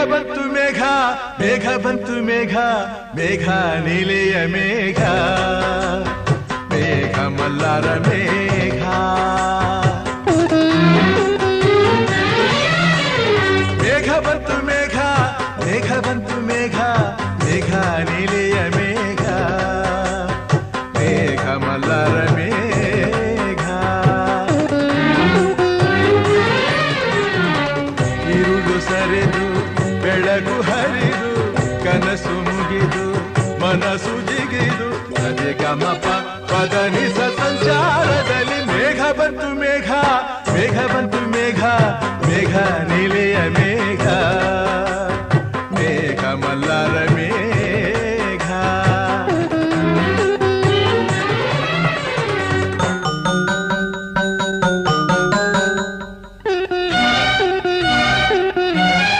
మేఘబంతు మేఘ మేఘబంతు మేఘ మేఘ నిలయ మేఘ మేఘమల్లార మేఘ. మేఘబంతు మేఘ మేఘబంతు మేఘ మేఘ నిలయ మేఘ మేఘమల్లార మేఘ. సరెదు ಬೆಳಗು ಹರಿದು, ಕನಸು ಮುಗಿದು, ಮನಸ್ಸು ಜಿಗಿದು ಅದೇ ಕಮಪ ಪದನಿಸ ಸಂಚಾರದಲ್ಲಿ ಮೇಘ ಬಂತು ಮೇಘ ಮೇಘ ಬಂತು ಮೇಘ ಮೇಘ ನಿಲೆಯ ಮೇಘ ಮೇಘ ಮಲ್ಲಾರ